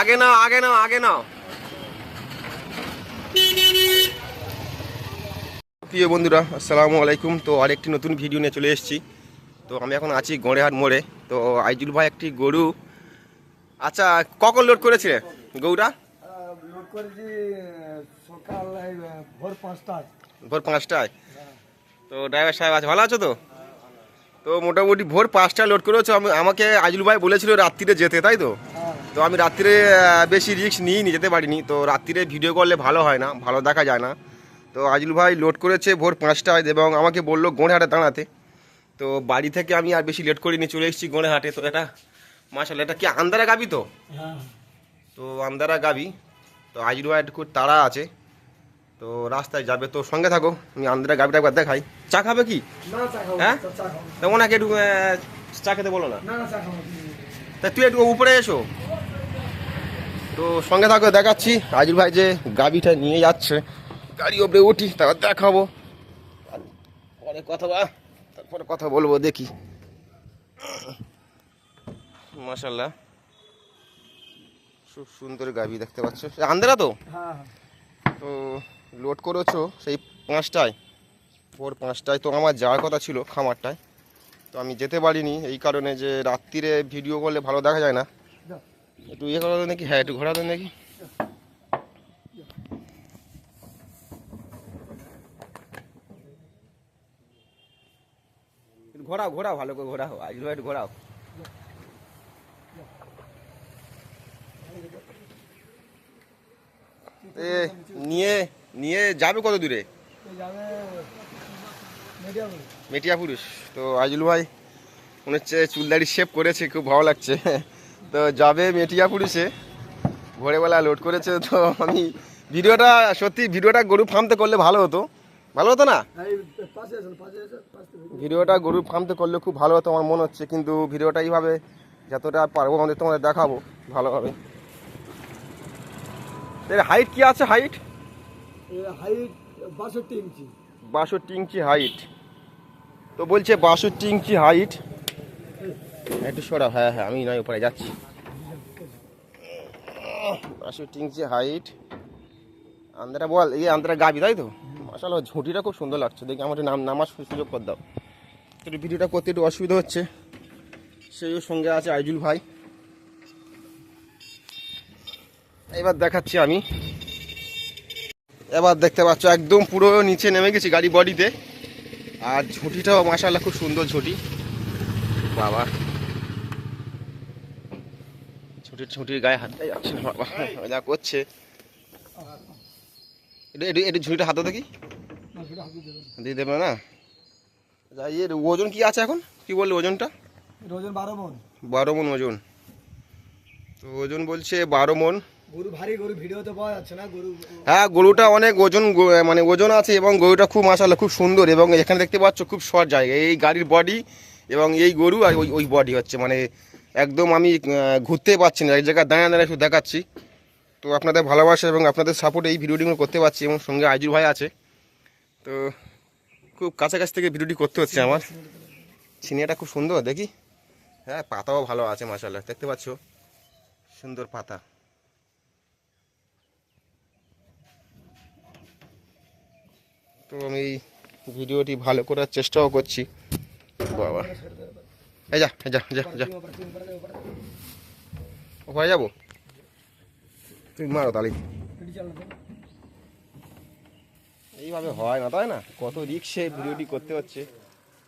আগে নাও আগে নাও আগে নাও। প্রিয় বন্ধুরা আসসালামু আলাইকুম। তো আরেকটি নতুন ভিডিও নিয়ে চলে এসেছি। তো আমি এখন আছি গড়েহাট মোড়ে। তো আইজুল ভাই একটি গরু। আচ্ছা কখন লোড করেছিলে? গরুটা লোড করেছি সকাল ভোর পাঁচটায়। ভোর পাঁচটায়। তো ড্রাইভার সাহেব আছে ভালো আছো তো? তো মোটামুটি ভোর পাঁচটায় লোড করেছ। আমাকে আইজুল ভাই বলেছিল রাত্রিরে যেতে তাই তো? তো আমি রাত্রিরে আহ, বেশি রিস্ক নিয়ে যেতে পারিনি। তো রাত্রিরে ভিডিও করলে ভালো হয় না ভালো দেখা যায় না। তো আজুল ভাই লোড করেছে ভোর পাঁচটায় এবং আমাকে বলল গোঁড়েহাটে দাঁড়াতে। তো বাড়ি থেকে আমি আর বেশি লেট করিনি চলে এসেছি গোঁড়েহাটে। তো এটা মাসাল এটা কি আন্দারা গাবি তো? হ্যাঁ। তো আন্দারা গাবি। তো আজুল ভাই একটু তাড়া আছে। তো রাস্তায় যাবে তো সঙ্গে থাকো। আমি আন্দারা গাবিটা একবার দেখাই। চা খাবে কি? না হ্যাঁ? তো ওনাকে একটু চা খেতে বলো না। না না। তা তুই একটু উপরে এসো। তো সঙ্গে থাকো দেখাচ্ছি। আজুল ভাই যে গাবিটা নিয়ে যাচ্ছে। গাড়ি ওপরে উঠি তারপর দেখাবো। পরে কথা বা তারপরে কথা বলব দেখি। মাশাল্লাহ খুব সুন্দর গাবি দেখতে পাচ্ছ। আন্দেরা তো? হ্যাঁ তো লোড করেছ সেই পাঁচটায়? ভোর পাঁচটায় তো আমার যাওয়ার কথা ছিল খামারটায়। তো আমি যেতে পারিনি এই কারণে যে রাত্রিরে ভিডিও করলে ভালো দেখা যায় না। একটু ইয়ে করা নাকি? হ্যাঁ একটু ঘোরা দেন নাকি? ঘোরাও ঘোরাও ভালো করে ঘোরাও। আজ একটু ঘোরাও। এ নিয়ে নিয়ে যাবে কত দূরে? মেটিয়া পুরুষ তো আজুল ভাই মনে হচ্ছে চুলদাড়ি শেপ করেছে খুব ভালো লাগছে। তো যাবে মেটিয়া পুরুষে ভোরবেলা লোড করেছে, তো আমি ভিডিওটা, সত্যি ভিডিওটা গরু ফার্মতে করলে ভালো হতো। ভালো হতো না? ভিডিওটা গরুর ফার্মতে করলে খুব ভালো হতো, আমার মনে হচ্ছে। কিন্তু ভিডিওটা এইভাবে যতটা পারব আমাদের তোমাদের দেখাবো ভালোভাবে এর হাইট কি আছে হাইট বাষট্টি ইঞ্চি। হাইট তো বলছে বাষট্টি ইঞ্চি হাইট একটু সরা হ্যাঁ হ্যাঁ আমি নয়, উপরে যাচ্ছি। হাইট। আন্দারা বল, এই আন্দারা গাবি, তাই তো? আসলে ঝুঁটিটা খুব সুন্দর লাগছে। দেখি আমার নাম নামার সুযোগ করে দাও। একটু ভিডিওটা করতে একটু অসুবিধা হচ্ছে। সেই সঙ্গে আছে আইজুল ভাই। এবার দেখাচ্ছি আমি। এবার দেখতে পাচ্ছ, একদম পুরো নিচে নেমে গেছি গাড়ি বডিতে। আর ঝুঁটিটাও মাসাল্লাহ খুব সুন্দর ঝুঁটি। বাবা। ঝুঁটির ঝুঁটির গায়ে হাত দেয় যাচ্ছে না যা করছে। এটা এটা এটা ঝুঁটিটা হাতে দেখি। দিয়ে দেবে না? যা এর ওজন কি আছে এখন? কি বললে ওজনটা? ওজন বারো মন। বারো মন ওজন। তো ওজন বলছে বারো মন। গরু ভারী গরু ভিডিওতে পাওয়া যাচ্ছে না গরু হ্যাঁ গরুটা অনেক ওজন মানে ওজন আছে এবং গরুটা খুব মাসাল্লাহ খুব সুন্দর এবং এখানে দেখতে পাচ্ছ খুব শর্ট জায়গা। এই গাড়ির বডি এবং এই গরু আর ওই ওই বডি হচ্ছে। মানে একদম আমি ঘুরতে পারছি না, এক জায়গায় দাঁড়িয়ে দাঁড়িয়ে শুধু দেখাচ্ছি। তো আপনাদের ভালোবাসা এবং আপনাদের সাপোর্ট এই ভিডিওটিগুলো করতে পারছি এবং সঙ্গে আইজুর ভাই আছে। তো খুব কাছাকাছি থেকে ভিডিওটি করতে হচ্ছে আমার। সিনিয়াটা খুব সুন্দর, দেখি। হ্যাঁ পাতাও ভালো আছে মাসাল্লাহ দেখতে পাচ্ছ? সুন্দর পাতা। তো আমি ভিডিওটি ভালো করার চেষ্টাও করছি। বাবা। এই যা যা যা যা। ওখানে যাব? তুই মারো তাহলে। এইভাবে হয় না তাই না? কত রিক্সে ভিডিওটি করতে হচ্ছে।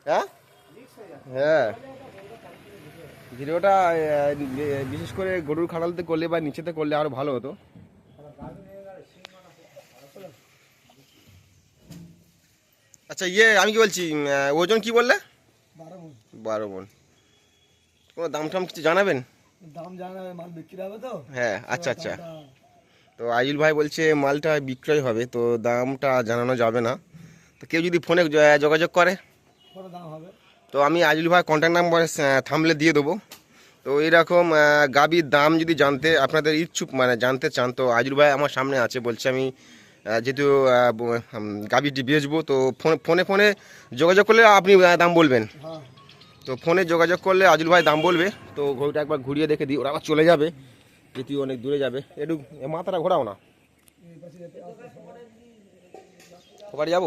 হ্যাঁ? হ্যাঁ। ভিডিওটা বিশেষ করে গরুর খাটালতে করলে বা নিচেতে করলে আরও ভালো হতো। আচ্ছা ইয়ে আমি কি বলছি? ওজন কি বললে? বারো মন। বারো মন। কোনো দাম টাম কিছু জানাবেন? দাম জানা মাল বিক্রি হবে তো। হ্যাঁ আচ্ছা আচ্ছা। তো আইজুল ভাই বলছে মালটা বিক্রয় হবে তো দামটা জানানো যাবে না। তো কেউ যদি ফোনে যোগাযোগ করে? দাম হবে। তো আমি আইজুল ভাই কন্ট্যাক্ট নাম্বার থামলে দিয়ে দেবো। তো এইরকম আহ, গাবির দাম যদি জানতে আপনাদের ইচ্ছুক মানে জানতে চান তো আইজুল ভাই আমার সামনে আছে বলছে আমি যেহেতু গাবিটি বেচবো তো ফোনে ফোনে ফোনে যোগাযোগ করলে আপনি দাম বলবেন। হ্যাঁ। তো ফোনে যোগাযোগ করলে আজুল ভাই দাম বলবে। তো ঘড়িটা একবার ঘুরিয়ে দেখে দিই, ওরা আবার চলে যাবে। যেটিও অনেক দূরে যাবে। একটু মাথাটা ঘোরাও না। ওপারে যাব?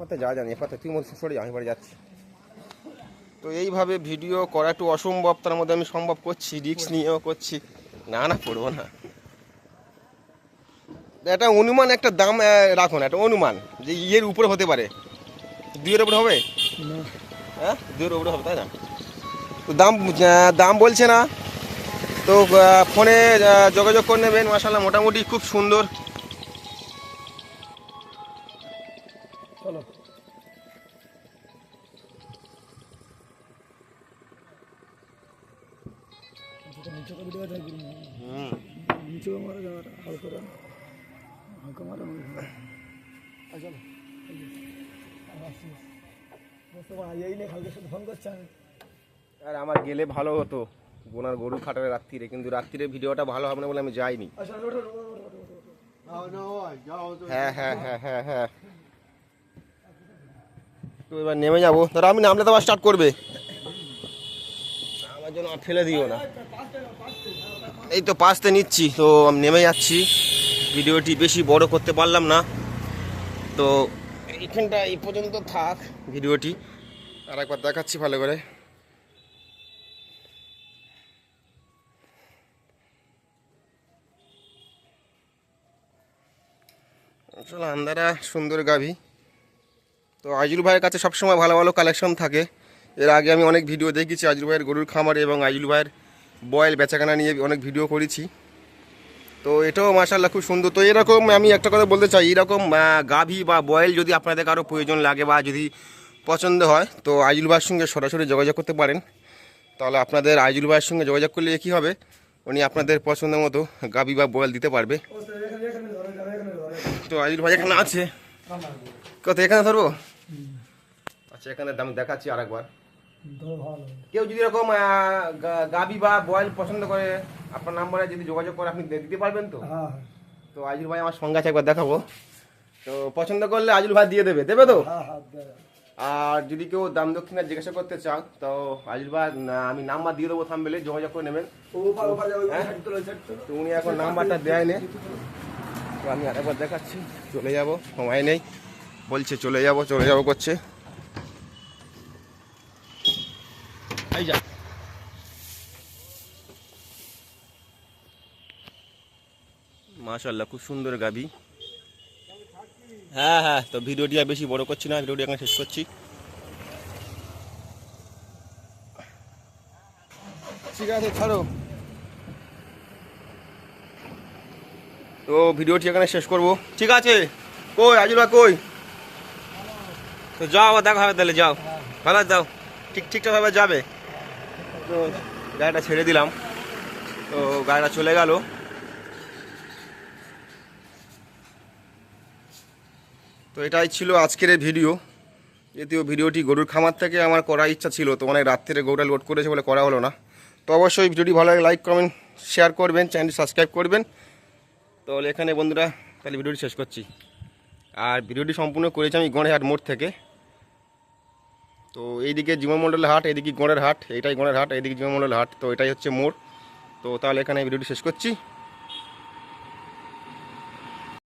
পথে যাওয়া জানি এ পথে তুই মধ্যে সরে যাও আমি এবারে যাচ্ছি। তো এইভাবে ভিডিও করা একটু অসম্ভব, তার মধ্যে আমি সম্ভব করছি রিক্স নিয়েও করছি। না না পড়ব না। একটা অনুমান, একটা দাম রাখুন একটা অনুমান, যে ইয়ের উপরে হতে পারে। দুইয়ের উপরে হবে? হ্যাঁ? হবে তাই না? দাম দাম বলছে না। তো ফোনে যোগাযোগ করে নেবেন মাসাল্লাহ মোটামুটি খুব সুন্দর। চলো। নিচে মারা হালকা হালকা মারা চলো। আর আমার গেলে ভালো হতো। বোনার গরু খাটাবে রাত্রিরে, কিন্তু রাত্রিরে ভিডিওটা ভালো হবে না বলে আমি যাইনি। হ্যাঁ হ্যাঁ হ্যাঁ হ্যাঁ হ্যাঁ। তো এবার নেমে যাব। ধরো আমি নামলে তো আবার স্টার্ট করবে। আমার জন্য আর ফেলে দিও না। এই তো পাঁচতে নিচ্ছি, তো আমি নেমে যাচ্ছি। ভিডিওটি বেশি বড় করতে পারলাম না। তো এইখানটা এই পর্যন্ত থাক। ভিডিওটি আর একবার দেখাচ্ছি ভালো করে। আসলে আন্দারা সুন্দর গাভী। তো আইজুল ভাইয়ের কাছে সবসময় ভালো ভালো কালেকশন থাকে। এর আগে আমি অনেক ভিডিও দেখেছি আইজুল ভাইয়ের গরুর খামারে এবং আইজুল ভাইয়ের বয়েল বেচাকেনা নিয়ে অনেক ভিডিও করেছি। তো এটাও মাসাল্লাহ খুব সুন্দর। তো এরকম আমি একটা কথা বলতে চাই, এরকম গাভী বা বয়েল যদি আপনাদের কারও প্রয়োজন লাগে বা যদি পছন্দ হয়, তো আইজুল ভাইয়ের সঙ্গে সরাসরি যোগাযোগ করতে পারেন। তাহলে আপনাদের আইজুল ভাইয়ের সঙ্গে যোগাযোগ করলে কী হবে? উনি আপনাদের পছন্দ মতো গাভী বা বয়েল দিতে পারবে। তো আইজুল ভাই এখানে আছে। কত, এখানে ধরবো? আচ্ছা এখানে দাম দেখাচ্ছি আরেকবার। কেউ যদি এরকম গাবি বা বয়েল পছন্দ করে আপনার নাম্বারে যদি যোগাযোগ করে আপনি দিতে পারবেন তো? হ্যাঁ তো আজুল ভাই আমার সঙ্গে আছে একবার দেখাবো। তো পছন্দ করলে আজুল ভাই দিয়ে দেবে দেবে তো? হ্যাঁ হ্যাঁ। আর যদি কেউ দাম দক্ষিণা জিজ্ঞাসা করতে চান তো আজুল ভাই আমি নাম্বার দিয়ে দেবো থামবেলে যোগাযোগ করে নেবেন। হ্যাঁ? তো উনি এখন নাম্বারটা দেয় নে। তো আমি আরেকবার দেখাচ্ছি চলে যাব সময় নেই। বলছে চলে যাব চলে যাব করছে। এই যা। মাশাল্লাহ খুব সুন্দর গাবি। হ্যাঁ হ্যাঁ তো ভিডিওটি আর বেশি বড় করছি না ভিডিওটি এখন শেষ করছি। ঠিক আছে ছাড়ো। তো ভিডিওটি এখানে শেষ করব। ঠিক আছে কই আজুলা কই? তো যাও আবার দেখা হবে তাহলে যাও। ভালো যাও ঠিক ঠিকঠাকভাবে যাবে। তো গাড়িটা ছেড়ে দিলাম। তো গাড়িটা চলে গেল। তো এটাই ছিল আজকের এই ভিডিও। যদিও ভিডিওটি গরুর খামার থেকে আমার করার ইচ্ছা ছিল, তো অনেক রাত্রে গরুটা লোড করেছে বলে করা হলো না। তো অবশ্যই ভিডিওটি ভালো লাগে লাইক কমেন্ট শেয়ার করবেন চ্যানেলটি সাবস্ক্রাইব করবেন। তাহলে এখানে বন্ধুরা, তাহলে ভিডিওটি শেষ করছি। আর ভিডিওটি সম্পূর্ণ করেছি আমি গণেরহাট মোড় থেকে। তো এইদিকে জীবনমণ্ডলের হাট এদিকে গোড়ের হাট এটাই গোড়ের হাট এদিকে জীবনমণ্ডলের হাট, তো এটাই হচ্ছে মোড়। তো তাহলে এখানে ভিডিওটি শেষ করছি।